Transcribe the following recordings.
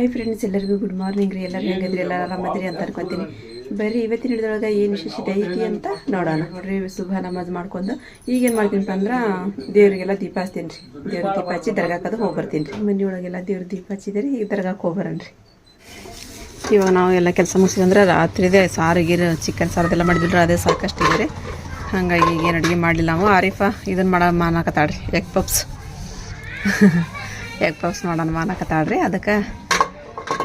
Hi friends ಎಲ್ಲರಿಗೂ good morning ರೀ. ಎಲ್ಲರೂ ಹೆಂಗಿದ್ರಿ? ಎಲ್ಲ ಆರಾಮದ್ರಿ ಅಂತ ಅನ್ಕೊತೀನಿ. ಬರ್ರಿ ಇವತ್ತಿನ ಹಿಡಿದೊಳಗೆ ಏನು ವಿಶೇಷತೆ ಐತಿ ಅಂತ ನೋಡೋಣ. ನೋಡ್ರಿ ಶುಭ ನಮಾಜ್ ಮಾಡ್ಕೊಂಡು. ಈಗೇನು ಮಾಡ್ತೀನಪ್ಪ ಅಂದ್ರೆ ದೇವರಿಗೆಲ್ಲ ದೀಪ ಹಚ್ತೀನಿ ರೀ. ದೇವ್ರ ದೀಪ ಹಚ್ಚಿ ದರ್ಗಾಕದು ಹೋಗಿ ಬರ್ತೀನಿ ರೀ. ಮನೆಯೊಳಗೆಲ್ಲ ದೇವ್ರ ದೀಪ ಹಚ್ಚಿದ್ರೆ ಈಗ ದರ್ಗಾಕ್ಕೆ ಹೋಗಿ ಬರೋಣ ರೀ. ಇವಾಗ ನಾವು ಎಲ್ಲ ಕೆಲಸ ಮುಗಿಸಿದ್ರೆ ರಾತ್ರಿದೇ ಸಾರು ಗೀರು ಚಿಕನ್ ಸಾರದೆಲ್ಲ ಮಾಡಿದ್ರು ಅದೇ ಸಾಕಷ್ಟು ಇದೆ ರೀ. ಹಾಗಾಗಿ ಈಗೇನು ಅಡುಗೆ ಮಾಡಲಿಲ್ಲ ನಾವು ಆರಿಫಾ ಇದನ್ನು ಮಾಡೋ ಮಾನಾಕತ್ತಾಡ್ರಿ ಎಗ್ ಪಪ್ಸ್ ಎಗ್ ಪಪ್ಸ್ ಮಾಡೋಣ ಮಾನಾಕತ್ತಾಡ್ರಿ ಅದಕ್ಕೆ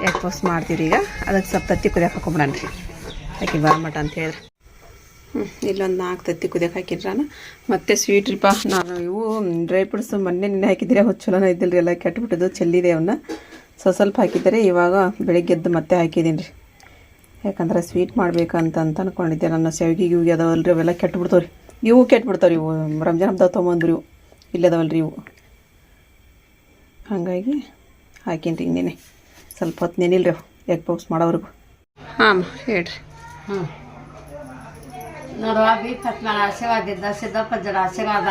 ಎಗ್ ಪೋಸ್ಟ್ ಮಾಡ್ತೀವಿ ಈಗ. ಅದಕ್ಕೆ ಸ್ವಲ್ಪ ತತ್ತಿ ಕುದಿಯಕ್ಕೆ ಹಾಕೊಂಬಿಡಣ ರೀ ಬಾ ಮಟ ಅಂತ ಹೇಳಿದ್ರೆ. ಹ್ಞೂ ಇಲ್ಲೊಂದು ನಾಲ್ಕು ತತ್ತಿ ಕುದಿಯಕ್ಕೆ ಹಾಕಿದ್ರ ಮತ್ತೆ ಸ್ವೀಟ್ ರೀಪ, ನಾನು ಇವು ಡ್ರೈ ಫ್ರೂಟ್ಸ್ ಮೊನ್ನೆ ನಿನ್ನೆ ಹಾಕಿದ್ರೆ ಚಲೋನ ಇದ್ದಿಲ್ಲ ರೀ ಎಲ್ಲ ಕೆಟ್ಟುಬಿಟ್ಟಿದ್ದು ಚೆಲ್ಲಿದೆ ಅವನ್ನ ಸೊ, ಸ್ವಲ್ಪ ಹಾಕಿದ್ದಾರೆ ಇವಾಗ ಬೆಳಿಗ್ಗೆ ಎದ್ದು ಮತ್ತೆ ಹಾಕಿದ್ದೀನಿ ರೀ ಯಾಕಂದ್ರೆ ಸ್ವೀಟ್ ಮಾಡ್ಬೇಕಂತ ಅಂತ ಅಂದ್ಕೊಂಡಿದ್ದೆ ನನ್ನ ಸೆವಿಗೆ ಇವು ಅದಾವಲ್ಲ ರೀ ಅವೆಲ್ಲ ಕೆಟ್ಟುಬಿಡ್ತಾವ್ರಿ ಇವು ಕೆಟ್ಟುಬಿಡ್ತಾವ್ರಿ ಇವು ರಂಜಾನ್ ಹಬ್ಬದಾಗ ತೊಗೊಂಬಂದ್ರಿ ಇವು. ಇಲ್ಲದವಲ್ಲ ರೀ ಇವು. ಹಾಗಾಗಿ ಹಾಕೀನಿ ರೀ ನೆನೆ ಸ್ವಲ್ಪ ಹೊತ್ತು ನೆನಿಲ್ರಿ ಎಗ್ ಪಪ್ಸ್ ಮಾಡೋವ್ರಿಗೂ. ಹಾಂ ಹೇಳ್ರಿ. ಹ್ಞೂ ನೋಡುವ ಬಿ ಪತ್ಮನ ಆಶೀರ್ವಾದ ಇದ್ದ ಸಿದ್ದಪ್ಪಜ್ಜರ ಆಶೀರ್ವಾದ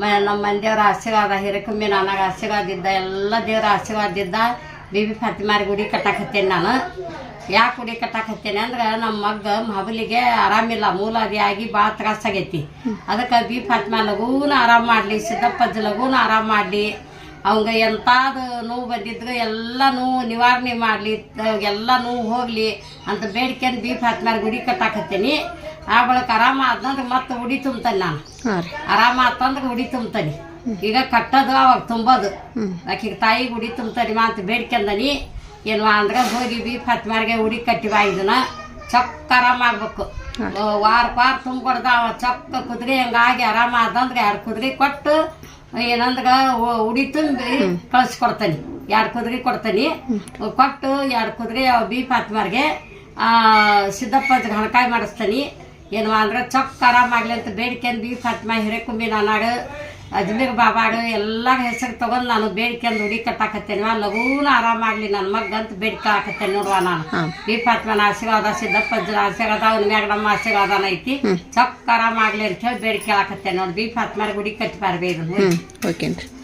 ಮ ನಮ್ಮ ಮಂದಿಯವ್ರ ಆಶೀರ್ವಾದ ಹಿರಕಮ್ಮಿ ನನಗ ಆಶೀರ್ವಾದ ಇದ್ದ ಎಲ್ಲ ದೇವರ ಆಶೀರ್ವಾದ ಇದ್ದ ಬಿಬಿ ಫಾತಿಮಾರಿ ಗುಡಿ ಕಟ್ಟಾಕತ್ತೇನೆ ನಾನು. ಯಾಕೆ ಗುಡಿ ಕಟ್ಟಾಕತ್ತೇನೆ ಅಂದ್ರೆ ನಮ್ಮ ಮಗ್ಗ ಮಬಲಿಗೆ ಆರಾಮಿಲ್ಲ ಮೂಲಾದಿ ಆಗಿ ಭಾಳ ತ್ರಾಸಾಗೈತಿ. ಅದಕ್ಕೆ ಬಿ ಫಾತಿಮಾ ಲಗೂನ ಆರಾಮ ಮಾಡಲಿ ಸಿದ್ದಪ್ಪಜ್ಜ ಲಗೂನ ಆರಾಮ ಮಾಡಲಿ. ಅವಂಗ ಎಂತಾದ ನೋವು ಬಂದಿದ್ರು ಎಲ್ಲ ನೋವು ನಿವಾರಣೆ ಮಾಡಲಿ ಎಲ್ಲ ನೋವು ಹೋಗಲಿ ಅಂತ ಬೇಡ್ಕೊಂಡು ಬೀಫ್ ಹಾಕ್ನಾರ ಗುಡಿ ಕಟ್ಟಾಕತ್ತೀನಿ. ಆ ಬಳಿಕ ಆರಾಮ ಆದ್ನಂದ್ರೆ ಮತ್ತೆ ಉಡಿ ತುಂಬ್ತಾನೆ ನಾನು. ಆರಾಮ ಆತಂದ್ರೆ ಉಡಿ ತುಂಬ್ತಾನೆ. ಈಗ ಕಟ್ಟೋದು ಅವಾಗ ತುಂಬೋದು. ಆಕೆಗೆ ತಾಯಿ ಉಡಿ ತುಂಬ್ತಾನೆ ಅಂತ ಬೇಡ್ಕೊಂಡನಿ ಏನು ಅಂದ್ರೆ ಹೋಗಿ ಬೀಫ್ ಫಾತಿಮಾರಿಗೆ ಉಡಿ ಕಟ್ಟಿವ ಇದನ್ನ. ಚೊಕ್ಕ ಆರಾಮ ಆಗ್ಬೇಕು. ವಾರ ವಾರ ತುಂಬಿಕೊಡ್ದ ಅವ ಚೊಕ್ಕ ಕುದುರೆ ಹಂಗಾಗಿ ಆರಾಮ ಆದಂದ್ರೆ ಎರಡು ಕುದುರೆ ಕೊಟ್ಟು ಏನಂದ್ರೆ ಉ- ಉಡಿ ತುಂಬಿ ಕಳಿಸ್ಕೊಡ್ತಾನೆ. ಎರಡು ಕುದುರೆ ಕೊಡ್ತಾನೆ. ಕೊಟ್ಟು ಎರಡು ಕುದುರೆ ಅವ ಬಿ ಪಾತ್ಮಾರ್ಗೆ ಸಿದ್ದಪ್ಪ ಹಣಕಾಯಿ ಮಾಡಿಸ್ತಾನೆ. ಏನು ಅಂದ್ರೆ ಚೊಕ್ಕ ಆರಾಮಾಗ್ಲಿ ಅಂತ ಬೇಡಿಕೆ ಬಿ ಫಾತಿಮಾ ಹಿರೇಕುಂಬಿ ನಾನಾಗ ಅಜ್ಮೀರ್ ಬಾಬಾಗ ಎಲ್ಲ ಹೆಸರು ತಗೊಂಡು ನಾನು ಬೇಡ್ಕೊಂಡು ಹುಡಿ ಕಟ್ಟಾಕತ್ತೇನೆ ಲಗೂನ ಆರಾಮಾಗ್ಲಿ ನನ್ನ ಮಗ್ಗಂತ ಅಂತ ಬೇಡ್ಕ ಹಾಕತ್ತೇನೆ ನೋಡುವ ನಾನು. ಈ ಪಾತ್ಮನ ಆಶೀರ್ವಾದ ಸಿದ್ದಪ್ಪಜ್ಜನ ಆಶೀರ್ವಾದ ಅವ್ನ ಮ್ಯಾಗ ನಮ್ಮ ಆಶೀರ್ವಾದನ ಐತಿ. ಚೊಕ್ಕ ಆರಾಮಾಗ್ಲಿ ಅಂತ ಹೇಳಿ ಬೇಡಿಕೆ ಹಾಕತ್ತೇನೆ ನೋಡಿ ಬಿ ಫಾತಿಮಾರ ಗುಡಿ ಕಟ್ಟಬಾರ್ದು ಪಾರ್ಬೇಕು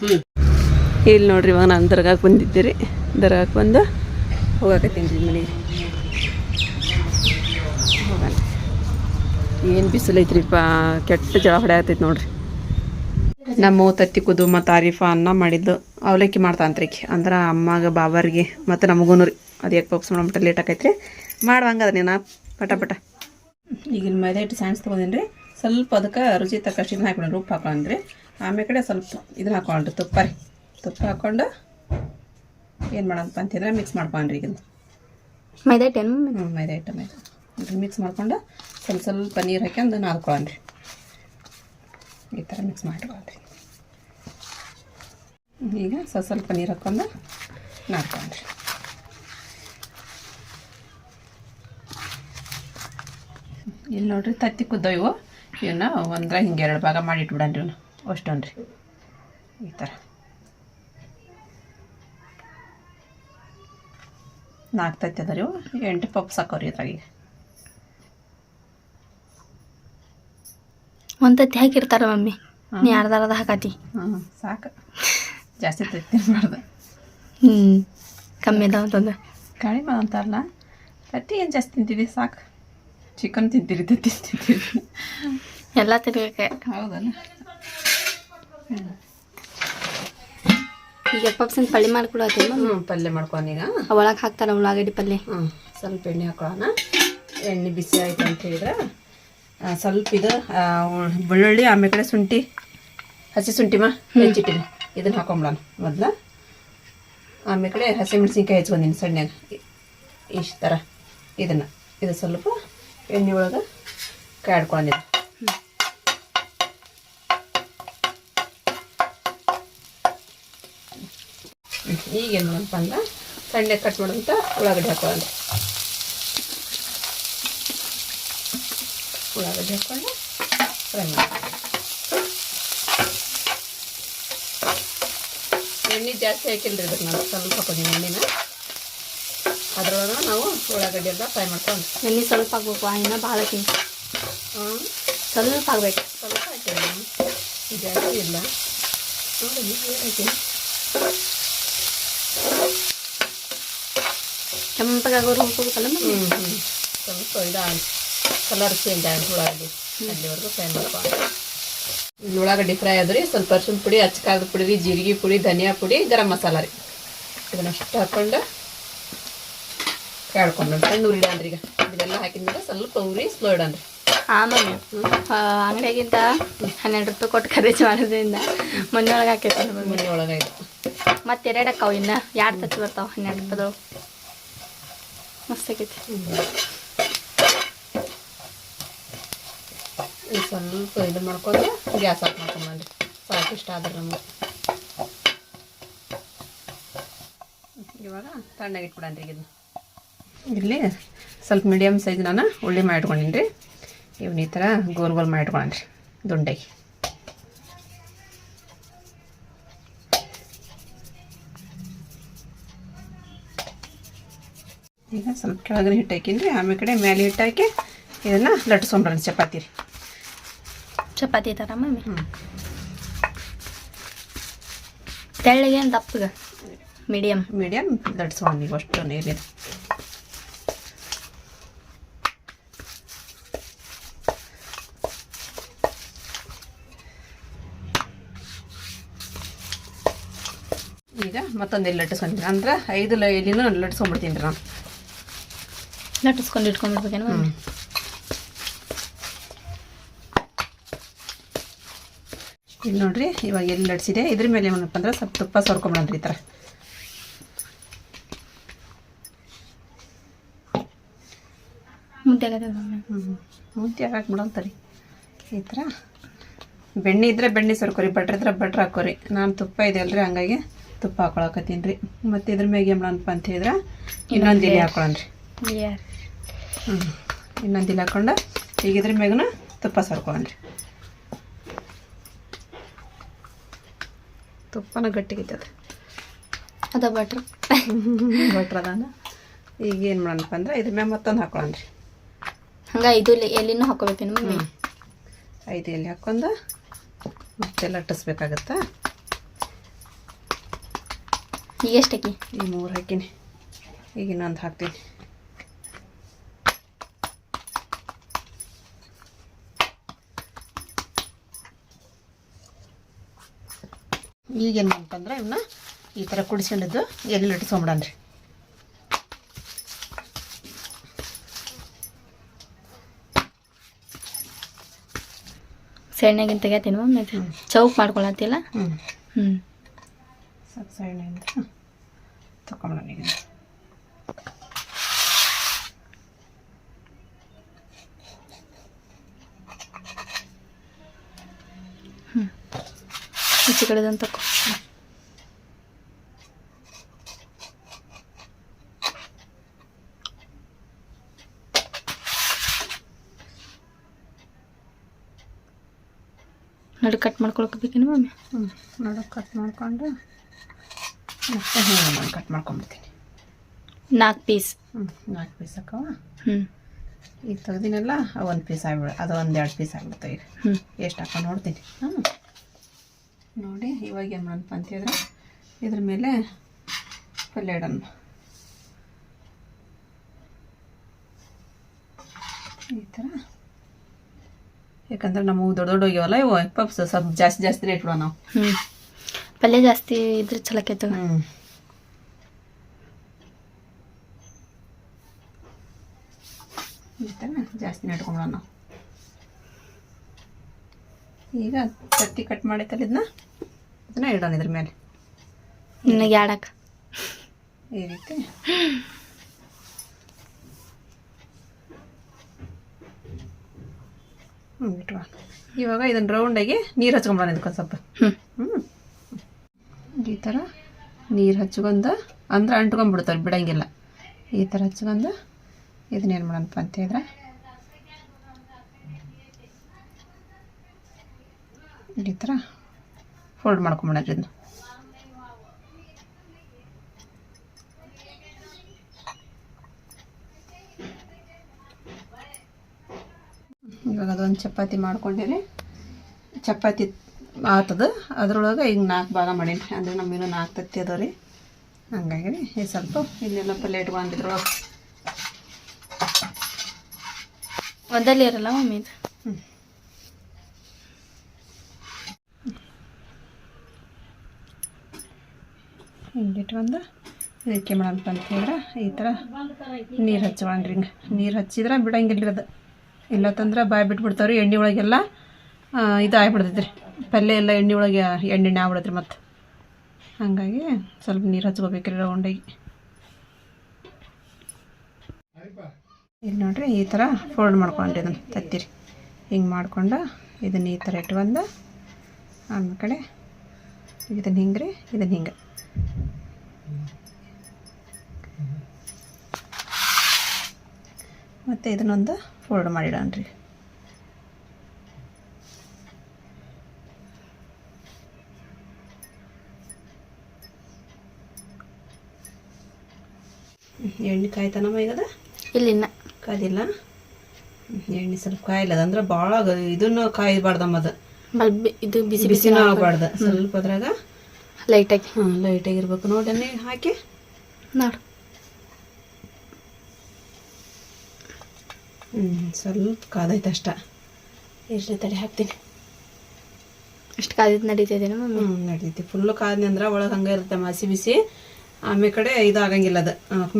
ಹ್ಞೂ ಇಲ್ಲಿ ನೋಡ್ರಿ ಇವಾಗ ನಾನು ದರ್ಗಾಕ್ಕೆ ಬಂದಿದ್ದೆ ರೀ ದರ್ಗಾಕ್ಕೆ ಬಂದು ಹೋಗಾಕತ್ತೀನಿ ರೀ ಮನೆಗೆ. ಹೋಗಲ್ಲ ಏನು ಬಿಸಿಲೈತ್ರಿಪ್ಪ ಕೆಟ್ಟ ಜಳ ಹೊಡೆಯತ್ತೈತೆ ನೋಡ್ರಿ. ನಮ್ಮ ತತ್ತಿ ಕುದು ಮತ್ತು ಆರಿಫಾ ಅನ್ನ ಮಾಡಿದ್ದು ಅವಲಕ್ಕಿ ಮಾಡ್ತಾಂತ್ರಿಕಿ ಅಂದ್ರೆ ಅಮ್ಮಗೆ ಬಾಬಾರಿಗೆ ಮತ್ತು ನಮಗೂನು ರೀ. ಅದು ಯಾಕೆ ಪಪ್ಸ್ ಮಾಡೋ ಲೇಟ್ ಆಕೈತ್ರಿ. ಮಾಡುವಂಗದ ನೀನು. ಪಟ ಪಟ. ಈಗಿನ ಮೈದಾ ಹಿಟ್ಟು ಸೈನ್ಸ್ ತೊಗೊಂಡಿನಿ ರೀ. ಸ್ವಲ್ಪ ಅದಕ್ಕೆ ರುಚಿ ತಕ್ಕಷ್ಟು ಇದನ್ನ ಹಾಕೊಂಡ್ರಿ ಉಪ್ಪು ಹಾಕೊಂಡ್ರಿ ಆಮೇಲೆ ಕಡೆ ಸ್ವಲ್ಪ ಇದನ್ನ ಹಾಕೊಂಡ್ರಿ ತುಪ್ಪ ರೀ. ತುಪ್ಪ ಹಾಕೊಂಡು ಏನು ಮಾಡೋಣಪ್ಪ ಅಂತಂದ್ರೆ ಮಿಕ್ಸ್ ಮಾಡ್ಕೊಂಡ್ರಿ ಈಗ ಮೈದಾ ಹಿಟ್ಟೇನು? ಹ್ಞೂ ಮೈದಾ ಹಿಟ್ಟು ಮೈದಾ ಮಿಕ್ಸ್ ಮಾಡ್ಕೊಂಡು ಸ್ವಲ್ಪ ಸ್ವಲ್ಪ ನೀರು ಹಾಕ್ಯಂದು ನಾದ್ಕೊಳ್ಳ್ರಿ ಈ ಥರ ಮಿಕ್ಸ್ ಮಾಡ್ಕೊಳ್ರಿ ಈಗ ಸ್ವಲ್ಪ ಸ್ವಲ್ಪ ನೀರು ಹಾಕ್ಕೊಂಡು ನಾಡ್ಕೊಂಡ್ರಿ ಇಲ್ಲಿ ನೋಡ್ರಿ ತತ್ತಿ ಕುದ್ದೋ ಇವು. ಇವನ್ನ ಒಂದ್ರ ಹಿಂಗೆ ಎರಡು ಭಾಗ ಮಾಡಿ ಇಟ್ಬಿಡನ್ರಿ ಇವನು. ಅಷ್ಟೊಂದ್ರಿ. ಈ ಥರ. ನಾಲ್ಕು ತತ್ತಿ ಅದಾರಿ ಇವು. ಎಂಟು ಪಪ್ಸ್ ಹಾಕೋರಿ ಇದ್ರಾಗ ಈಗ. ಒಂದ್ ತತ್ತಿ ಹಾಕಿರ್ತಾರ ಮಮ್ಮಿ. ನೀ ಅರ್ಧ ಅರ್ಧ ಹಾಕತಿ. ಹ್ಞೂ ಸಾಕು. ಜಾಸ್ತಿ ತಿನ್ಬಾರ್ದು ಹ್ಮ್ ಕಮ್ಮಿ ಅದಾವ ಅಂತಂದ ಕಡಿಮೆ ಅಂತಾರಲ್ಲ. ತತ್ತಿ ಏನು ಜಾಸ್ತಿ ತಿಂತಿದ್ದೆ ಸಾಕು. ಚಿಕನ್ ತಿಂತೀರಿ ತತ್ತಿ ತಿಂತೀರಿ. ಎಲ್ಲ ತಿನ್ಬೇಕೆ. ಹೌದಲ್ಲ. ಈಗ ಪಪ್ಸಿನ ಪಲ್ಯ ಮಾಡ್ಕೊಡತ್ತಿ ಹ್ಞೂ ಪಲ್ಯ ಮಾಡ್ಕೊಂಡೀಗ ಒಳಗೆ ಹಾಕ್ತಾರ ಉಳ್ಳಾಗಡ್ಡಿ ಪಲ್ಯ. ಹ್ಞೂ ಸ್ವಲ್ಪ ಎಣ್ಣೆ ಹಾಕೊಳ್ಳೋಣ ಎಣ್ಣೆ ಬಿಸಿ ಆಯ್ತು ಅಂತ ಹೇಳಿದ್ರೆ. ಸ್ವಲ್ಪ ಇದು ಬೆಳ್ಳುಳ್ಳಿ ಆಮೇಲೆ ಕಡೆ ಶುಂಠಿ. ಹಸಿ ಶುಂಠಿ ಮಾ? ಹೆಚ್ಚಿಟ್ಟಿನಿ. ಇದನ್ನು ಹಾಕೊಂಬಿಡೋಣ ಮೊದಲು. ಆಮೇಲೆ ಕಡೆ ಹಸಿಮೆಣ್ಸಿನ್ಕಾಯಿ ಹೆಚ್ಕೊಂಡಿನಿ ಸಣ್ಣಗೆ. ಇಷ್ಟು ಥರ ಇದನ್ನು. ಇದು ಸ್ವಲ್ಪ ಎಣ್ಣೆ ಒಳಗೆ ಕಾಡ್ಕೊಂಡಿದ್ದೆ ಈಗೇನು ಏನು ಮಾಡಪ್ಪ ಅಂದ್ರೆ ಸಣ್ಣ ಕಟ್ ಮಾಡೋಂಥ ಉಳ್ಳಾಗಡ್ಡೆ ಹಾಕೊಳ್ಳೋಣ ಉಳ್ಳಾಗಡ್ಡಿ ಹಾಕ್ಕೊಂಡು ಫ್ರೈ ಮಾಡಿ ಎಣ್ಣೆ ಜಾಸ್ತಿ ಹಾಕಿಲ್ರಿ ಇದಕ್ಕೆ ನಾನು ಸ್ವಲ್ಪ ಹಾಕೊಂಡಿನಿ ಎಣ್ಣೆನ ಅದ್ರೊಳಗೆ ನಾವು ಉಳ್ಳಾಗಡ್ಡಿ ಎಲ್ಲ ಫ್ರೈ ಮಾಡ್ಕೊಂಡು ಎಣ್ಣೆ ಸ್ವಲ್ಪ ಹಾಕ್ಬೇಕು ಇನ್ನ ಭಾಳ ಹಾಕಿ ಹಾಂ ಸ್ವಲ್ಪ ಹಾಕ್ಬೇಕು ಸ್ವಲ್ಪ ಹಾಕಿಲ್ಲ ನಾನು ಜಾಸ್ತಿ ಇಲ್ಲ ನೋಡಿ ಏನು ಹಾಕಿ ಕೆಂಪಗಾಗೋರು ಹೋಗ್ಬೇಕಲ್ಲ ಮಮ್ಮಿ ಹ್ಞೂ ಹ್ಞೂ ಸ್ವಲ್ಪ ಇದು ಕಲರ್ ಚೇಂಜ್ ಆಗಿ ಉಳ್ಳಾಗಡ್ಡಿ ಅಲ್ಲಿವರೆಗೂ ಫ್ರೈ ಮಾಡ್ಕೊಂಡು ಇಲ್ಲಿ ಉಳ್ಳಾಗಡ್ಡಿ ಫ್ರೈ ಆದ್ರಿ ಸ್ವಲ್ಪ ಅರ್ಶಿನ ಪುಡಿ ಅಚ್ಚಕಾರದ ಪುಡಿ ರೀ ಜೀರಿಗೆ ಪುಡಿ ಧನಿಯಾ ಪುಡಿ ಗರಂ ಮಸಾಲ ರೀ. ಇದನ್ನಷ್ಟು ಹಾಕೊಂಡು ಕಾಡ್ಕೊಂಡು ಸಣ್ಣ ಉರಿ ಇಡನ್ರಿ ಈಗ. ಇದೆಲ್ಲ ಹಾಕಿದ್ಮೇಲೆ ಸ್ವಲ್ಪ ಉರಿ ಸ್ಲೋ ಇಡನ್ರಿ ಆಮೇಲೆ ಅಂಗಡಿಯಾಗಿಂದ ಹನ್ನೆರಡು ರೂಪಾಯಿ ಕೊಟ್ಟು ಖರೀದಿ ಮಾಡೋದ್ರಿಂದ ಮನೆಯೊಳಗೆ ಹಾಕೈತೆ ಮೊನ್ನೆ ಮನೆ ಒಳಗೆ ಮತ್ತೆ ಎರಡು ಅಕ್ಕಾವು ಇನ್ನು. ಎರಡು ತಚ್ಚಿ ಬರ್ತಾವ? ಹನ್ನೆರಡು ರೂಪಾಯಿದೊಳಗೆ. ಮಸ್ತ್ ಆಗೈತಿ. ಇದು ಸ್ವಲ್ಪ ಇದು ಮಾಡ್ಕೊಂಡು ಗ್ಯಾಸ್ ಆಫ್ ಮಾಡ್ಕೊಂಬಂದ್ರಿ ಸಾಕು ಇಷ್ಟ ಆದ್ರೆ ನಮ್ಗೆ. ಇವಾಗ ತಣ್ಣಗೆ ಈಗ ಇದನ್ನ. ಇಲ್ಲಿ ಸ್ವಲ್ಪ ಮೀಡಿಯಮ್ ಸೈಜ್ ನಾನು ಉಳ್ಳಿ ಮಾಡಿಟ್ಕೊಂಡಿನಿ ರೀ ಇವನ್ನ ಈ ಥರ ಗೋಲ್ ಗೋಲ್ ಮಾಡಿಟ್ಕೊಂಡ್ರಿ ದುಂಡಾಗಿ. ಈಗ ಸ್ವಲ್ಪ ಕೆಳಗಡೆ ಹಿಟ್ಟು ಹಾಕಿನ್ರಿ ಆಮೇಲೆ ಕಡೆ ಮೇಲೆ ಹಿಟ್ಟು ಹಾಕಿ ಇದನ್ನು ಲಟ್ಸ್ಕೊಂಡ್ರಿ ಚಪಾತಿ ರೀ. ಚಪಾತಿ ಥರ ಮಮ್ಮಿ ಹ್ಞೂ ದಪ್ಪಗ ಮೀಡಿಯಮ್ ಮೀಡಿಯಮ್ ಲಟ್ಸ್ಕೊಂಡು ನೀವು ಅಷ್ಟು ನೀರಿದೆ ಈಗ ಮತ್ತೊಂದು ಎಲ್ಲಿ ಲಟ್ಟಿಸ್ಕೊಂತೀನಿ ಅಂದ್ರೆ ಐದು ಎಲ್ಲಿನೂ ಲಟ್ಸ್ಕೊಂಡ್ಬಿಡ್ತೀನಿ ರೀ ನಾನು. ಲಟ್ಟಿಸ್ಕೊಂಡು ಇಟ್ಕೊಂಡ್ಬಿಡ್ಬೇಕೇನು ಇಲ್ಲಿ ನೋಡ್ರಿ ಇವಾಗ ಎಲ್ಲಿ ನಡೆಸಿದೆ? ಇದ್ರ ಮೇಲೆ ಏನಪ್ಪ ಅಂದ್ರೆ ಸ್ವಲ್ಪ ತುಪ್ಪ ಸೋರ್ಕೊಂಬಿಡೋಣ್ರಿ ಈ ಥರ ಮುದ್ದೆ ಹ್ಞೂ ಮುದ್ದೆ ಹಾಕ್ಬಿಡಂತರಿ ಈ ಥರ ಬೆಣ್ಣೆ ಇದ್ರೆ ಬೆಣ್ಣೆ ಸರ್ಕೋರಿ ಬಟ್ರ್ ಇದ್ರೆ ಬಟ್ರ್ ಹಾಕೋರಿ. ನಾನು ತುಪ್ಪ ಇದೆ ಅಲ್ರಿ ಹಂಗಾಗಿ ತುಪ್ಪ ಹಾಕೊಳಕತ್ತೀನಿ ರೀ. ಮತ್ತು ಇದ್ರ ಮ್ಯಾಗ ಏನಪ್ಪ ಅಂತ ಹೇಳಿದ್ರೆ ಇನ್ನೊಂದು ಎಲೆ ಹಾಕೊಳ್ಳೋಣ್ರಿ ಯಾರು ಹ್ಞೂ ಇನ್ನೊಂದು ಎಲೆ ಹಾಕೊಂಡು ಈಗ ಇದ್ರ ಮ್ಯಾಗನ ತುಪ್ಪ ಸರ್ಕೊಳ್ಳೋಣ್ರಿ ತುಪ್ಪನ ಗಟ್ಟಿಗಿತ್ತದ ಅದ ಬಟ್ರ್ ಬಟ್ರ್ ಅದಾನ? ಈಗ ಏನು ಮಾಡೋಣಪ್ಪ ಅಂದ್ರೆ ಇದ್ರ ಮ್ಯಾಗ ಮತ್ತೊಂದು ಹಾಕೊಳ್ಳೋಣ್ರಿ ಹಂಗೆ ಐದು ಎಲ್ಲಿನೂ ಹಾಕೋಬೇಕೇನು ಮಮ್ಮಿ. ಐದು ಎಲ್ಲಿ ಹಾಕೊಂಡು? ಮತ್ತೆ ಲಟ್ಟಿಸ್ಬೇಕಾಗತ್ತಾ ಈಗ ಎಷ್ಟಕ್ಕೆ ಈ ಮೂರು ಹಾಕಿನಿ. ಈಗ ಇನ್ನೊಂದು ಹಾಕ್ತೀನಿ. ಈಗೇನು ಮಾಡ್ತಂದ್ರೆ ಇವನ್ನ ಈ ಥರ ಕುಡಿಸ್ಕೊಂಡಿದ್ದು ಎಲ್ಲಿ ಇಟ್ಸ್ಕೊಂಬಿಡನ್ರಿ ಸೆಣ್ಣಗಿಂತ ತೆಗಿತೀನಿ ಮಮ್ಮಿ ಚೌಕ್ ಮಾಡ್ಕೊಳತ್ತಿಲ್ಲ ಹ್ಞೂ ಹ್ಞೂ ಸಾಕು ಸೈಡ್ನಿಂದ ತಗೊಂಬಿಡೋಣ ಕಡೆದಂತ ನಡು ಕಟ್ ಮಾಡ್ಕೊಳಕಬೇಕೇನು ಮಮ್ಮಿ ಹ್ಞೂ ನಡು ಕಟ್ ಮಾಡ್ಕೊಂಡು ಮತ್ತೆ ಹಿಂಗೆ ಮಾಡಿ ಕಟ್ ಮಾಡ್ಕೊಂಬಿಡ್ತೀನಿ ನಾಲ್ಕು ಪೀಸ್ ಹ್ಞೂ ನಾಲ್ಕು ಪೀಸ್ ಹಾಕವ ಹ್ಞೂ ಈಗ ತೆಗ್ದಿನಲ್ಲ ಒಂದು ಪೀಸ್ ಆಗ್ಬಿಡ ಅದು ಒಂದು ಎರಡು ಪೀಸ್ ಆಗ್ಬಿಡ್ತಾವೆ ಈಗ ಹ್ಞೂ ಎಷ್ಟು ಹಾಕೊಂಡು ನೋಡ್ತೀನಿ. ಹಾಂ ನೋಡಿ ಇವಾಗ ಏನು ಮಾಡಪ್ಪ ಅಂತ ಹೇಳಿದ್ರೆ ಇದ್ರ ಮೇಲೆ ಪಲ್ಯ ಇಡೋಣ ಈ ಥರ ಯಾಕಂದ್ರೆ ನಮ್ಮ ದೊಡ್ಡ ದೊಡ್ಡ ಹೋಗ್ಯವಲ್ಲ ಇವು ಪಪ್ಸ್ ಸ್ವಲ್ಪ ಜಾಸ್ತಿ ಜಾಸ್ತಿ ಇಟ್ಬಿಡೋ ನಾವು. ಹ್ಞೂ ಪಲ್ಯ ಜಾಸ್ತಿ ಇದ್ರೆ ಚಲಕೈತೆ ಹ್ಞೂ ಈ ಥರ ಜಾಸ್ತಿ ನೆಟ್ಕೊಂಬಿಡೋಣ ನಾವು. ಈಗ ತತ್ತಿ ಕಟ್ ಮಾಡೈತಲ್ಲ ಇದನ್ನ ಅದನ್ನ ಇಡೋಣ ಇದ್ರ ಮೇಲೆ. ನಿನಗೆ ಈ ರೀತಿ. ಇಟ್ವಾ ಇವಾಗ ಇದನ್ನ ರೌಂಡಾಗಿ ನೀರು ಹಚ್ಕೊಂಡ್ ಇದಕ್ಕೆ ಸ್ವಲ್ಪ. ಹ್ಞೂ ಹ್ಞೂ ಈ ಥರ ನೀರು ಹಚ್ಕೊಂಡು ಅಂದ್ರೆ ಅಂಟ್ಕೊಂಡ್ಬಿಡ್ತಾರೆ ಬಿಡಂಗಿಲ್ಲ. ಈ ಥರ ಹಚ್ಕೊಂಡು ಇದನ್ನೇನು ಮಾಡೋಣಪ್ಪ ಅಂತ ಹೇಳಿದ್ರೆ ಈ ಥರ ಫೋಲ್ಡ್ ಮಾಡ್ಕೊಂಬಿಡೋಣ ಇದನ್ನ ಇವಾಗ ಅದೊಂದು ಚಪಾತಿ ಮಾಡ್ಕೊಂಡಿರಿ ಚಪಾತಿ ಆತದ. ಅದ್ರೊಳಗೆ ಈಗ ನಾಲ್ಕು ಭಾಗ ಮಾಡೀನಿ. ಅಂದ್ರೆ ನಮ್ಮಿನ್ನೂ ನಾಲ್ಕು ತತ್ತಿ ಅದಾವ ರೀ. ಹಂಗಾಗಿ ಈ ಸ್ವಲ್ಪ ಇನ್ನೆಲ್ಲ ಪ್ಲೇಟ್ ಇಟ್ಕೊಂಡಿದ್ರು ಒಂದಲ್ಲಿ ಇರಲ್ಲ ಮಮ್ಮಿ ಇದು? ಹಿಂಗಿಟ್ಕೊಂಡು ಇದಕ್ಕೆ ಮಾಡಂತ ಅಂತಂದ್ರೆ ಈ ಥರ ನೀರು ಹಚ್ಕೊಂಡ್ರಿ ಹಿಂಗೆ. ನೀರು ಹಚ್ಚಿದ್ರೆ ಬಿಡಂಗಿಲ್ಲ ಅದು ಇಲ್ಲತ್ತಂದ್ರೆ ಬಾಯಿ ಬಿಟ್ಬಿಡ್ತಾವ್ರಿ, ಎಣ್ಣೆ ಒಳಗೆಲ್ಲ ಇದು ರೀ ಪಲ್ಯ ಎಲ್ಲ ಎಣ್ಣೆ ಒಳಗೆ, ಎಣ್ಣೆಣ್ಣೆ ಎಣ್ಣೆ ಆಗ್ಬಿಡತ್ರಿ ಮತ್ತು. ಹಾಗಾಗಿ ಸ್ವಲ್ಪ ನೀರು ಹಚ್ಕೋಬೇಕ್ರಿ ರೌಂಡಾಗಿ. ಇಲ್ಲಿ ನೋಡ್ರಿ ಈ ಥರ ಫೋಲ್ಡ್ ಮಾಡ್ಕೊಂಡ್ರಿ ಇದನ್ನು ತತ್ತಿರಿ. ಹಿಂಗೆ ಮಾಡಿಕೊಂಡು ಇದನ್ನು ಈ ಥರ ಇಟ್ಕೊಂಡು, ಆಮೇಲೆ ಕಡೆ ಇದನ್ನು ಹಿಂಗೆ ರೀ ಇದನ್ನು ಹಿಂಗೆ. ಮತ್ತು ಇದನ್ನೊಂದು ಫೋಲ್ಡ್ ಮಾಡಿಡೋಣ ರೀ. ಎಣ್ಣೆ ಕಾಯ್ತಾನಮ್ಮ ಈಗದ? ಇಲ್ಲಿನ ಕಾದಿಲ್ಲ ಎಣ್ಣೆ ಸ್ವಲ್ಪ ಕಾಯಿಲ್ಲ ಅದಂದ್ರೆ ಭಾಳ ಇದನ್ನು ಕಾಯಬಾರ್ದಮ್ಮ ಅದು. ಇದು ಬಿಸಿ ಬಿಸಿ ಬಿಸಿನೂ ಆಗಬಾರ್ದು. ಸ್ವಲ್ಪ ಅದ್ರಾಗ ಲೈಟಾಗಿ ಹಾಂ ಲೈಟಾಗಿರ್ಬೇಕು ನೋಡಿ ಹಾಕಿ. ನೋಡು. ಸ್ವಲ್ಪ ಕಾದೈತೆ ಅಷ್ಟ. ಎಷ್ಟು ತಡೆ ಹಾಕ್ತೀನಿ. ಅಷ್ಟು ಕಾದಿದ್ದು ನಡೀತಿದ್ದೇನೆ ಮಮ್ಮಿ? ಹ್ಞೂ ನಡೀತಿ. ಫುಲ್ಲು ಕಾದ್ನಿ ಅಂದ್ರೆ ಒಳಗೆ ಹಂಗೆ ಇರುತ್ತೆ ಮಸಿ ಬಿಸಿ. ಆಮೇಲೆ ಕಡೆ ಇದು ಆಗಂಗಿಲ್ಲ ಅದು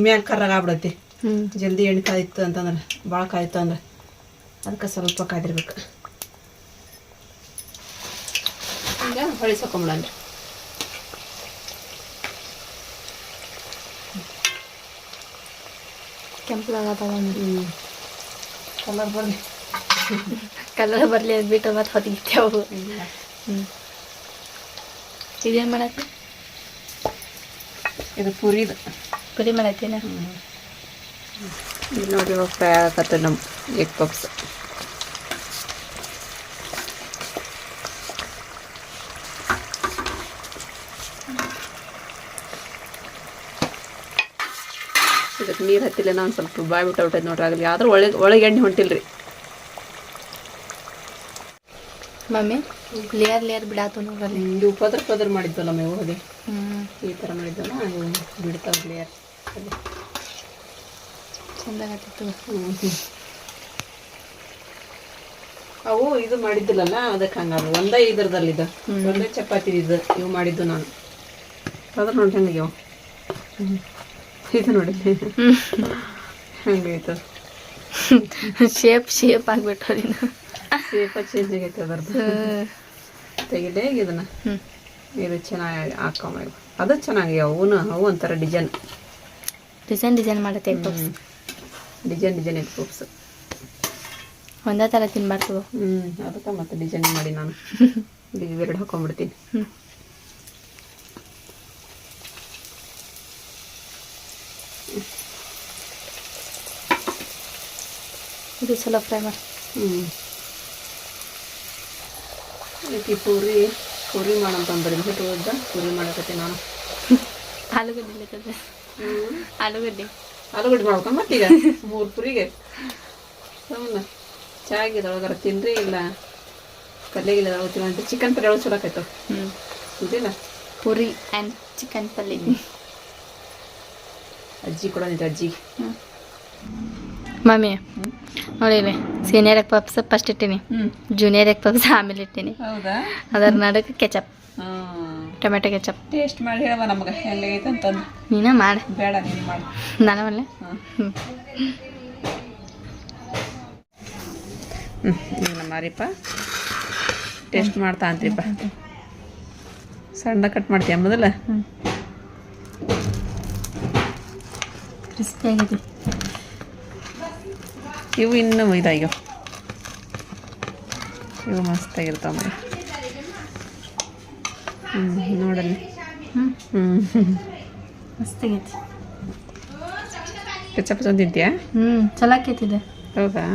ಮ್ಯಾಲ ಕರ್ರಾಗ ಆಗ್ಬಿಡತ್ತಿ. ಹ್ಞೂ ಜಲ್ದಿ ಎಣ್ಣೆ ಕಾದಿತ್ತು ಅಂತಂದ್ರೆ ಭಾಳ ಕಾಯ್ತು ಅಂದ್ರೆ ಅದಕ್ಕೆ ಸ್ವಲ್ಪ ಕಾದಿರ್ಬೇಕು ಈಗ ಹೊಳಿಸ್ಕೊಂಬಿಡನ್ರಿ ಕೆಂಪಲಾಗತ್ತವ ಹ್ಞೂ ಕಲರ್ ಬರಲಿ. ಕಲರ್ ಬರಲಿ ಅಂದ್ಬಿಟ್ಟು ಮತ್ತೆ ಹೊತ್ತಿಗೆ ಹ್ಞೂ ಇದೇನು ಮಾಡತ್ತಿ? ಇದು ಪುರಿದು ಪುರಿ ಮಾಡತ್ತೇನ? ನೋಡಿ ಇವಾಗ ಫ್ರೈ ಆಗತ್ತೆ ನಮ್ಮ ಎಗ್ ಪಪ್ಸ್ ನೀರು ಹತ್ತಿಲ್ಲ ನಾನು ಸ್ವಲ್ಪ ಬಾಯ್ ಬಿಟ್ಟು ಹೊಟ್ಟೆ ನೋಡ್ರಿ ಆಗಲಿ. ಆದ್ರೆ ಒಳಗೆ ಒಳಗೆ ಎಣ್ಣೆ ಹೊಂಟಿಲ್ರಿ. ಮಮ್ಮಿ ಲೇಯರ್ ಲೇಯರ್ ಬಿಡಾತು ನೋಡ್ರಲ್ಲಿ ಇದು ಪದ್ರ ಪದ್ರ ಮಾಡಿದ್ವಲ್ಲ ಮಮ್ಮಿ ಹೋಗಿ. ಹ್ಞೂ ಈ ಥರ ಮಾಡಿದ್ವಲ್ಲ ಅದು ಬಿಡ್ತಾವೆ ಲೇಯರ್ ಚಂದಾಗತ್ತಿತ್ತು ಅವು ಇದು ಮಾಡಿದ್ದಿಲ್ಲಲ್ಲ ಅದಕ್ಕೆ ಹಂಗಲ್ಲ ಒಂದೇ ಇದ್ರದಲ್ಲಿದ್ದ ಇದು ಒಂದೇ ಚಪಾತಿ ಇದು ಇವು ಮಾಡಿದ್ದು ನಾನು. ಅದ್ರ ನೋಡಿ ಇವು. ಅವು ಇದು ನೋಡಿ. ಹಂಗೈತೆ ಶೇಪ್ ಶೇಪ್ ಆಗ್ಬಿಟ್ಟು ನೀನು ಶೇಪ ಚೇಂಜ್ ಆಗೈತೆ ಅದ್ರದ್ದು. ತೆಗಿಲೇ ಇದನ್ನ. ಇದು ಚೆನ್ನಾಗಿ ಹಾಕೊಂಬ ಅದು ಚೆನ್ನಾಗಿ ಅವನು ಅವು ಒಂಥರ ಡಿಸೈನ್ ಡಿಸೈನ್ ಡಿಸೈನ್ ಮಾಡತ್ತೆ ಪಪ್ಸ್ ಡಿಸೈನ್ ಡಿಸೈನ್ ಐತೆ ಪಪ್ಸ್ ಒಂದೇ ಥರ ತಿನ್ಬಾರ್ದು. ಹ್ಞೂ ಅದಕ್ಕೆ ಮತ್ತೆ ಡಿಸೈನ್ ಮಾಡಿ ನಾನು. ಇವೆರಡು ಹಾಕೊಂಡ್ಬಿಡ್ತೀನಿ. ಹ್ಞೂ ಇದು ಚಲೋ ಫ್ರೈ ಮಾಡಿ ಹ್ಞೂ ಅದಕ್ಕೆ ಪೂರಿ ಪೂರಿ ಮಾಡಂತಂದ್ರೆ ಬಿಟ್ಟು ಹೋದ ಪೂರಿ ಮಾಡಕತ್ತೆ ನಾನು. ಆಲೂಗಡ್ಡೆ ಇರ್ತದೆ ಆಲೂಗಡ್ಡೆ. ಆಲೂಗಡ್ಡೆ ಮಾಡ್ಕೊಂಡು ಮತ್ತೀಗ ಮೂರು ಪುರಿಗೆ. ಹೌದಾ ಚಾಗಿದ ಒಳಗಾರ ತಿನ್ರಿ ಇಲ್ಲ ಕಲ್ಲಿಗಿಲ್ಲ ಅಂತ ಚಿಕನ್ ಪಲ್ಯ ಒಳಗೆ ಚಲೋ ಹ್ಞೂ ಇದಿಲ್ಲ ಪುರಿ ಆ್ಯಂಡ್ ಚಿಕನ್ ಪಲ್ಯ. ಅಜ್ಜಿ ಕೂಡ ಅಜ್ಜಿಗೆ ಅಜ್ಜಿ. ಹ್ಞೂ ಮಮ್ಮಿ ನೋಡಿ ಇಲ್ಲಿ ಸೀನಿಯರ್ ಎಗ್ ಪಪ್ಸ್ ಫಸ್ಟ್ ಇಟ್ಟಿನಿ ಜೂನಿಯರ್ ಎಗ್ ಪಪ್ಸ್ ಆಮೇಲೆ ಇಟ್ಟಿನಿ. ಹೌದಾ? ಅದರ ನಡುಕ್ಕೆ ಕೆಚಪ್ ಟೊಮೆಟೊ ಕೆಚಪ್ ಟೇಸ್ಟ್ ಮಾಡಿ ಹೇಳವ ನಮ್ಗೆ ಹೆಂಗೈತೆ ಅಂತಂದು. ನೀನೇ ಮಾಡಿ. ಬೇಡ ನೀನು ಮಾಡಿ. ನಾನು ಹಾಂ. ಹ್ಞೂ ಮಾರಿಪ್ಪ ಟೇಸ್ಟ್ ಮಾಡ್ತಾ ಅಂತೀಪ್ಪ. ಸಣ್ಣ ಕಟ್ ಮಾಡ್ತೀಯ ಮೊದಲ? ಕ್ರಿಸ್ಪಿ ಆಗೈತಿ ಇವು ಇನ್ನೂ ಇದಾಗ್ಯಾವ ಇವು ಮಸ್ತಾಗಿರ್ತಾವ ಹ್ಞೂ ನೋಡಲ್ಲಿ. ಹ್ಞೂ ಹ್ಮ್. ಮಸ್ತ್ ಆಗೈತಿ. ಕೆಚ್ಚಪ್ಪ ಚಂದ ಹ್ಞೂ ಚಲೋ ಆಕೈತಿದೆ. ಹೌದಾ?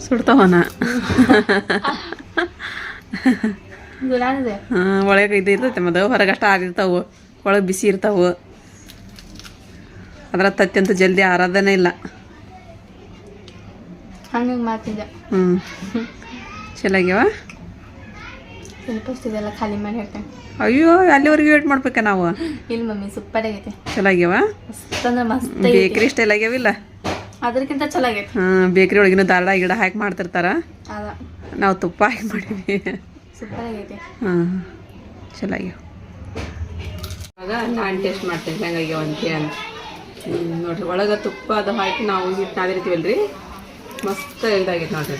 ಸುಡ್ತಾವನ? ಹಾಂ ಒಳಗೆ ಇದು ಇರ್ತೈತೆ ಮತ್ತೆ ಹೊರಗಷ್ಟ ಅಷ್ಟು ಆರಿರ್ತಾವು ಒಳಗೆ ಬಿಸಿ ಇರ್ತಾವು. ಅದರ ತತ್ತಿ ಅಂತೂ ಜಲ್ದಿ ಆರಾಧನೆ ಇಲ್ಲ. ಹಂಗಾಗಿ ಮಾಡ್ತಿದ್ದೆ. ಹ್ಞೂ ಚಲಾಗ್ಯವ ಇದೆಲ್ಲ ಖಾಲಿ ಮಾಡಿ ಹೇಳ್ತೇನೆ. ಅಯ್ಯೋ ಅಲ್ಲಿವರೆಗೂ ವೇಟ್ ಮಾಡ್ಬೇಕ ನಾವು? ಇಲ್ಲಿ ಮಮ್ಮಿ ಸೂಪರ್ ಆಗೈತೆ. ಚಲೋ ಆಗ್ಯಾವ ಮಸ್ತ್ ಅಂದ್ರೆ ಮಸ್ತ್ ಬೇಕ್ರಿ ಸ್ಟೈಲ್ ಆಗ್ಯಾವಿಲ್ಲ ಅದಕ್ಕಿಂತ ಚಲೋ ಆಗೈತೆ. ಹಾಂ ಬೇಕ್ರಿ ಒಳಗಿನ ದಾಳ ಗಿಡ ಹಾಕಿ ಮಾಡ್ತಿರ್ತಾರ? ನಾವು ತುಪ್ಪ ಹಾಕಿ ಮಾಡೀವಿ. ಸೂಪರ್ ಆಗೈತೆ. ಹಾಂ ಚಲೋ ಆಗ್ಯಾವ ಆಗ ನಾನು ಟೇಸ್ಟ್ ಮಾಡ್ತೇನೆ ಹೆಂಗಾಗ್ಯಾವ ಅಂತ ನೋಡ್ರಿ ಒಳಗೆ ತುಪ್ಪ ಅದು ಹಾಕಿ ನಾವು ಹಿಟ್ಟು ನಾದಿರ್ತೀವಲ್ಲ ರೀ ಮಸ್ತ್ ಇದಾಗೈತೆ ನೋಡ್ರಿ.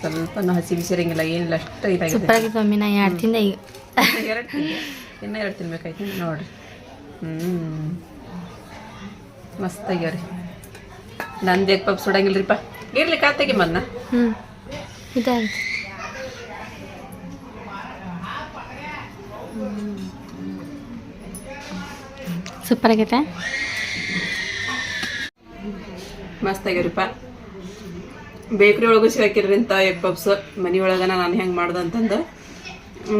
ಸ್ವಲ್ಪ ಹಸಿ ಬಿಸಿರಂಗಿಲ್ಲ ಏನಿಲ್ಲ ಅಷ್ಟು ಇದಾಗಿದೆ ಮಮ್ಮಿ ನಾ ಎರಡು ತಿಂದ ಈಗ. ಎರಡು ಇನ್ನೂ ಎರಡು ತಿನ್ಬೇಕಾಯ್ತು ನೋಡ್ರಿ. ಹ್ಞೂ ಮಸ್ತ್ ಆಗ್ಯಾವ್ರಿ. ನಂದು ಎಗ್ ಪಪ್ ಸುಡಂಗಿಲ್ರಿಪ್ಪ. ಇರ್ಲಿ ಕಾತೆಗೆ ಮನ್ನ. ಹ್ಞೂ ಸೂಪರ್ ಆಗೈತೆ ಮಸ್ತ್ ಆಗ್ಯಾವ್ರಿಪ್ಪ ಬೇಕ್ರಿ ಒಳಗೂ ಸಿಗಾಕಿರ್ರಿ ಅಂತ ಎಗ್ ಪಪ್ಸ್. ಮನೆ ಒಳಗೆ ನಾನು ಹೆಂಗೆ ಮಾಡ್ದೆ ಅಂತಂದು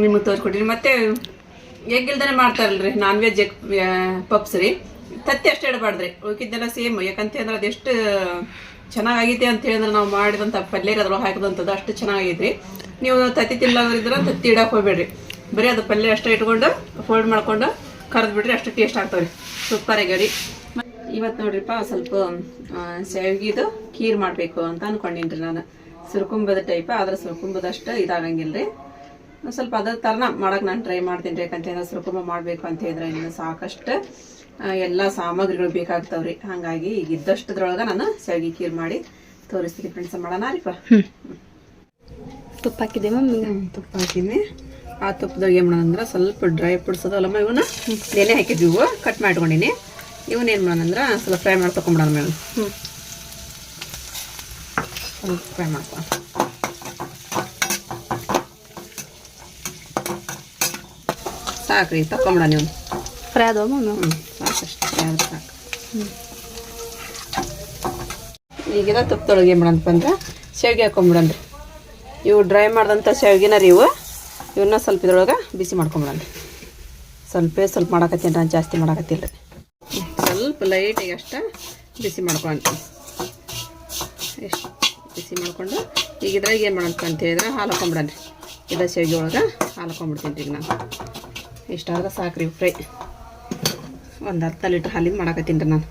ನಿಮಗೆ ತೋರಿಸ್ಕೊಟ್ಟಿನಿ ಮತ್ತೆ ಎಗ್ ಇಲ್ದೇ ಮಾಡ್ತಾರಲ್ರಿ ನಾನ್ ವೆಜ್ ಎಗ್ ಪಪ್ಸ್ ರೀ. ತತ್ತಿ ಅಷ್ಟೇ ಇಡಬಾರ್ದ್ರಿ. ಉಳ್ಕಿದ್ದೆಲ್ಲ ಸೇಮ್, ಯಾಕಂತ ಅಂದ್ರೆ ಅದೆಷ್ಟು ಚೆನ್ನಾಗೈತೆ ಅಂತ ಹೇಳಿದ್ರೆ ನಾವು ಮಾಡಿದಂಥ ಪಲ್ಯ ಅದ್ರೊಳಗೆ ಹಾಕಿದಂಥದ್ದು ಅಷ್ಟು ಚೆನ್ನಾಗೈತ್ರಿ. ನೀವು ತತ್ತಿ ತಿನ್ನೋದ್ರಿದ್ರೆ ತತ್ತಿ ಇಡಕ್ಕೆ ಹೋಗ್ಬೇಡ್ರಿ. ಬರೀ ಅದು ಪಲ್ಯ ಅಷ್ಟೇ ಇಟ್ಕೊಂಡು ಫೋಲ್ಡ್ ಮಾಡ್ಕೊಂಡು ಕರೆದು ಬಿಡ್ರಿ ಅಷ್ಟು ಟೇಸ್ಟ್ ಆಗ್ತಾವ್ರಿ. ಸೂಪರ್ ಆಗ್ಯಾವ್ರಿ. ಇವತ್ತು ನೋಡ್ರಿಪ್ಪ ಸ್ವಲ್ಪ ಶಾವಿಗೆದು ಖೀರ್ ಮಾಡಬೇಕು ಅಂತ ಅನ್ಕೊಂಡಿನ್ರಿ ನಾನು. ಸುರ್ಕುಂಬದ ಟೈಪ್ ಆದ್ರೆ ಸುರ್ಕುಂಬದಷ್ಟು ಇದಾಗಂಗಿಲ್ಲ ರೀ ಸ್ವಲ್ಪ ಅದ್ರ ಥರನ ಮಾಡಕ್ಕೆ ನಾನು ಟ್ರೈ ಮಾಡ್ತೀನಿ ರೀ ಯಾಕಂತಂದ್ರೆ ಸುರ್ಕುಂಬ ಮಾಡಬೇಕು ಅಂತ ಹೇಳಿದ್ರೆ ಇನ್ನು ಸಾಕಷ್ಟು ಎಲ್ಲ ಸಾಮಗ್ರಿಗಳು ಬೇಕಾಗ್ತಾವ್ರಿ. ಹಾಗಾಗಿ ಈಗ ಇದ್ದಷ್ಟದ್ರೊಳಗೆ ನಾನು ಶಾವಿಗೆ ಖೀರ್ ಮಾಡಿ ತೋರಿಸ್ತೀನಿ ಫ್ರೆಂಡ್ಸ್ ಮಾಡೋಣ ರೀಪ ತುಪ್ಪ ಹಾಕಿದೆ ಮಮ್ಮಿ. ತುಪ್ಪ ಹಾಕಿನಿ ಆ ತುಪ್ಪದಾಗ ಏನು ಮಾಡೋಣ ಅಂದ್ರೆ ಸ್ವಲ್ಪ ಡ್ರೈ ಫ್ರೂಟ್ಸ್ ಅದಲ್ಲಮ್ಮ ಇವನ್ನ ನೆನೆ ಹಾಕಿದ್ವಿ ಕಟ್ ಮಾಡ್ಕೊಂಡಿನಿ. ಇವನ್ನ ಮಾಡೋಣ ಅಂದ್ರೆ ಸ್ವಲ್ಪ ಫ್ರೈ ಮಾಡಿ ತೊಗೊಂಬಿಡೋಣ ಮೇಡಮ್ ಹ್ಞೂ ಸ್ವಲ್ಪ ಫ್ರೈ ಮಾಡ್ಕೊ. ಸಾಕ್ರಿ ತಕೊಂಬಿಡ ನೀವು. ಫ್ರೈ ಆದ ಹ್ಞೂ ಸಾಕಷ್ಟು ಫ್ರೈ ಆದ್ರೆ ಸಾಕು. ಈಗಿದ ತುಪ್ಪದೊಳಗೆ ಏನು ಮಾಡೋಣಪ್ಪ ಅಂದ್ರೆ ಶಾವಿಗೆ ಹಾಕೊಂಬಿಡಣ್ರಿ ಇವು ಡ್ರೈ ಮಾಡಿದಂಥ ಶಾವಿಗೆನ ರೀ ಇವು. ಇವನ್ನ ಸ್ವಲ್ಪ ಇದ್ರೊಳಗೆ ಬಿಸಿ ಮಾಡ್ಕೊಂಬಿಡೋಣ ಸ್ವಲ್ಪ ಸ್ವಲ್ಪ ಮಾಡಾಕತ್ತೀನಿ ನಾನು ಜಾಸ್ತಿ ಮಾಡಾಕತ್ತಿಲ್ಲ ರೀ. ಸ್ವಲ್ಪ ಲೈಟಾಗಿ ಅಷ್ಟ ಬಿಸಿ ಮಾಡ್ಕೊಳ್ತೀನಿ ಎಷ್ಟು ಬಿಸಿ ಮಾಡ್ಕೊಂಡು ಈಗ ಇದ್ರಾಗ ಏನು ಮಾಡೋಣ ಅಂತ ಹೇಳಿದ್ರೆ ಹಾಲು ಹಾಕೊಂಬಿಡನ್ರಿ. ಇದ ಶಾವಿಗೆ ಒಳಗೆ ಹಾಲು ಹಾಕೊಂಬಿಡ್ತೀನಿ ರೀ ಈಗ ನಾನು. ಇಷ್ಟಾದ್ರೆ ಸಾಕ್ರಿ ಫ್ರೈ. ಒಂದು ಅರ್ಧ ಲೀಟ್ರ್ ಹಾಲಿಂದ ಮಾಡಾಕತ್ತೀನಿ ರೀ ನಾನು.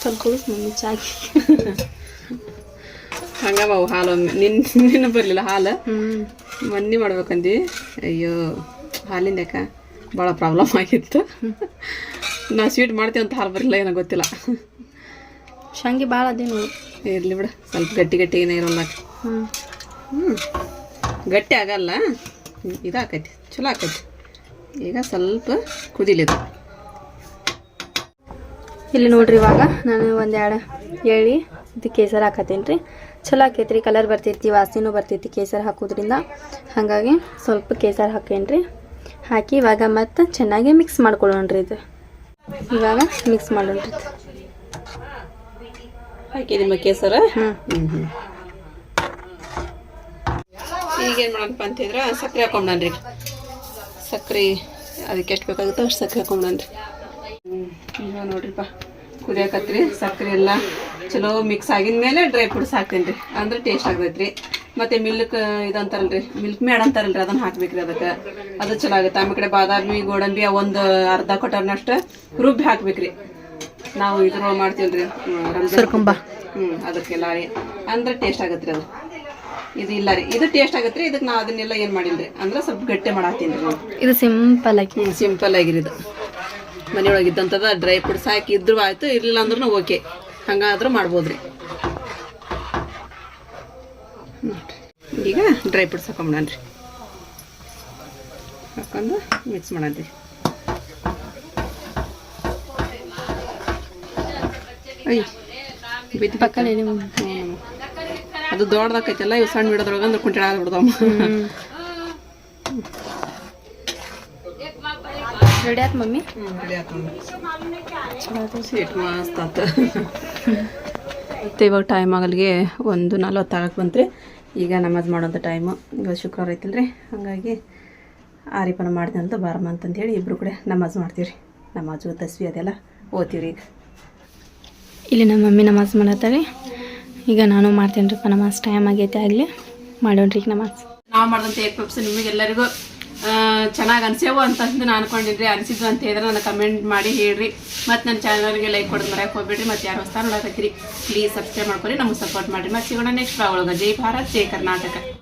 ಸ್ವಲ್ಪ ಮಮ್ಮಿ ಚಾಕಿ ಹಂಗವ ಅವು ಹಾಲು ನಿನ್ನ ನಿನ್ನ ಬರಲಿಲ್ಲ ಹಾಲು? ಮೊನ್ನೆ ಮಾಡ್ಬೇಕಂದು? ಅಯ್ಯೋ. ಯಾಕ ಭಾಳ ಪ್ರಾಬ್ಲಮ್ ಆಗಿತ್ತು. ನಾ ಸ್ವೀಟ್ ಮಾಡ್ತೀವಿ ಅಂತ ಹಾಲು ಬರಲಿಲ್ಲ ಏನೋ ಗೊತ್ತಿಲ್ಲ. ಶಂಗಿ ಭಾಳ ಅದೇನು ಇರಲಿ ಬಿಡು ಸ್ವಲ್ಪ ಗಟ್ಟಿ ಗಟ್ಟಿ ಏನೇ ಇರೋಲ್ಲ ಹ್ಞೂ ಹ್ಞೂ ಗಟ್ಟಿ ಆಗಲ್ಲ. ಇದಾಕೈತಿ ಚಲೋ ಆಕೈತಿ. ಈಗ ಸ್ವಲ್ಪ ಕುದಿಲಿದು. ಇಲ್ಲಿ ನೋಡ್ರಿ ಇವಾಗ ನಾನು ಒಂದೆರಡು ಹೇಳಿ ಇದು ಕೇಸರಿ ಹಾಕತ್ತೀನಿ ರೀ. ಚಲೋ ರೀ ಕಲರ್ ಬರ್ತೈತಿ ವಾಸಿನೂ ಬರ್ತೈತಿ ಕೇಸರಿ ಹಾಕೋದ್ರಿಂದ. ಹಾಗಾಗಿ ಸ್ವಲ್ಪ ಕೇಸರಿ ಹಾಕೇನಿ ರೀ ಹಾಕಿ ಇವಾಗ ಮತ್ತೆ ಚೆನ್ನಾಗಿ ಮಿಕ್ಸ್ ಮಾಡ್ಕೊಳ್ಳೋಣ್ರಿ ಇದು. ಇವಾಗ ಮಿಕ್ಸ್ ಮಾಡೋಣ್ರಿ ರೀ ಹಾಕಿ ನಿಮ್ಮ ಕೇಸರ? ಹ್ಞೂ ಈಗೇನು ಮಾಡಪ್ಪ ಅಂತಿದ್ರೆ ಸಕ್ಕರೆ ಹಾಕೊಂಡ್ರಿ ಸಕ್ಕರೆ ಅದಕ್ಕೆ ಎಷ್ಟು ಬೇಕಾಗುತ್ತೋ ಅಷ್ಟು ಸಕ್ಕರೆ ಹಾಕೊಂಡ್ರಿ ಈಗ ನೋಡ್ರಿಪ್ಪ ಕುದಿಯಾಕತ್ರಿ ಸಕ್ಕರೆ ಎಲ್ಲ ಚಲೋ ಮಿಕ್ಸ್ ಆಗಿದ್ಮೇಲೆ ಡ್ರೈ ಫ್ರೂಟ್ಸ್ ಹಾಕ್ತೀನಿ ರೀ ಅಂದ್ರೆ ಟೇಸ್ಟ್ ಆಗ್ತೈತ್ರಿ. ಮತ್ತೆ ಮಿಲ್ಕ್ ಇದಂತಾರಲ್ರಿ ಮಿಲ್ಕ್ ಮೇಡ್ ಅಂತಾರಲ್ರಿ ಅದನ್ನ ಹಾಕ್ಬೇಕ್ರಿ ಅದಕ್ಕೆ. ಅದು ಚಲೋ ಆಗುತ್ತೆ ಆಮೇಲೆ ಕಡೆ ಬಾದಾಮಿ ಗೋಡಂಬಿ ಒಂದು ಅರ್ಧ ಕೊಟ್ಟರ್ನಷ್ಟು ರುಬ್ಬಿ ಹಾಕ್ಬೇಕ್ರಿ. ನಾವು ಇದ್ರ ಮಾಡ್ತೀವಲ್ರಿ ಸುರ್ಕುಂಬ. ಹ್ಮ್ ಅದಕ್ಕೆಲ್ಲ ರೀ ಅಂದ್ರೆ ಟೇಸ್ಟ್ ಆಗತ್ರಿ ಅದು. ಇದು ಇಲ್ಲ ರೀ. ಇದು ಟೇಸ್ಟ್ ಆಗತ್ರಿ ಇದಕ್ಕೆ ನಾವು ಅದನ್ನೆಲ್ಲ ಏನ್ ಮಾಡಿಲ್ರಿ? ಅಂದ್ರೆ ಸ್ವಲ್ಪ ಗಟ್ಟಿ ಮಾಡಾತೀನಿ ರೀ ಇದು ಸಿಂಪಲ್ ಆಗಿ. ಸಿಂಪಲ್ ಆಗಿರಿ ಇದು. ಮನೆಯೊಳಗೆ ಇದ್ದಂಥದ್ದು ಡ್ರೈ ಫ್ರೂಟ್ಸ್ ಹಾಕಿ ಇದ್ರೂ ಆಯ್ತು ಇರ್ಲಿಲ್ಲ ಅಂದ್ರೂ ಓಕೆ ಹಂಗಾದ್ರೂ ಮಾಡ್ಬೋದ್ರಿ. ಈಗ ಡ್ರೈ ಫ್ರೂಟ್ಸ್ ಹಾಕೊಂಬಿಡನ್ರಿ ಹಾಕೊಂಡು ಮಿಕ್ಸ್ ಮಾಡನ್ರಿ ಅಯ್ಯ ಬಿದ್ದು ಪಕ್ಕನೇ. ಅದು ದೊಡ್ಡದಾಕೈತಲ್ಲ ಇವು ಸಣ್ಣ ಬಿಡೋದ್ರೊಳಗೆ ಅಂದ್ರೆ ಕುಂಟೆ ಆಗ್ಬಿಡ್ದಮ್ಮ. ರೆಡಿ ಆಯ್ತು ಮಮ್ಮಿ? ಸ್ವೀಟ್ ಮಸ್ತ್ ಆತ. ಮತ್ತು ಇವಾಗ ಟೈಮ್ ಆಗಲ್ಗೆ ಒಂದು ನಲ್ವತ್ತು ಆಗಕ್ಕೆ ಬಂತ್ರಿ. ಈಗ ನಮಾಜ್ ಮಾಡೋಂಥ ಟೈಮು ಈಗ ಶುಕ್ರವಾರ ಐತಿಲ್ರಿ. ಹಾಗಾಗಿ ಆರಿಪನ ಮಾಡ್ತೀನಿ ಅಂತ ಬಾರಮ್ಮ ಅಂತಂದೇಳಿ ಇಬ್ಬರು ಕೂಡ ನಮಾಜ್ ಮಾಡ್ತೀವಿ ರೀ ನಮಾಜು ತಸ್ವಿ ಅದೆಲ್ಲ ಓದ್ತೀವಿ ರೀ ಈಗ. ಇಲ್ಲಿ ನಮ್ಮ ಮಮ್ಮಿ ನಮಾಜ್ ಮಾಡತ್ತಾರೆ ಈಗ ನಾನು ಮಾಡ್ತೇನೆ ರೀ ನಮಾಜ್. ಟೈಮ್ ಆಗೈತೆ ಆಗಲಿ. ಮಾಡೋಣ್ರಿ ಈಗ ನಮಾಜ್. ನಾವು ಮಾಡಿದಂಥ ಏರ್ ಪಪ್ಸ್ ನಿಮಗೆಲ್ಲರಿಗೂ ಚೆನ್ನಾಗಿ ಅಂತ ಅಂತಂದು ನಾನು ಅನ್ಕೊಂಡಿದ್ರಿ ಅನಿಸಿದ್ದು ಅಂತ ಹೇಳಿದ್ರೆ ನನಗೆ ಕಮೆಂಟ್ ಮಾಡಿ ಹೇಳ್ರಿ. ಮತ್ತು ನನ್ನ ಚಾನಲ್ಗೆ ಲೈಕ್ ಕೊಡೋದು ಮರೆಯಕ್ಕೆ ಹೋಗ್ಬೇಡ್ರಿ. ಮತ್ತು ಯಾರು ಹೊಸ ನೋಡಕತ್ತೀರಿ ಪ್ಲೀಸ್ ಸಬ್ಸ್ಕ್ರೈಬ್ ಮಾಡ್ಕೊರಿ. ನಮಗೆ ಸಪೋರ್ಟ್ ಮಾಡಿರಿ. ಮತ್ತು ಸಿಗೋಣ ನೆಕ್ಸ್ಟ್ ಒಳಗೆ. ಜೈ ಭಾರತ್, ಜೈ ಕರ್ನಾಟಕ.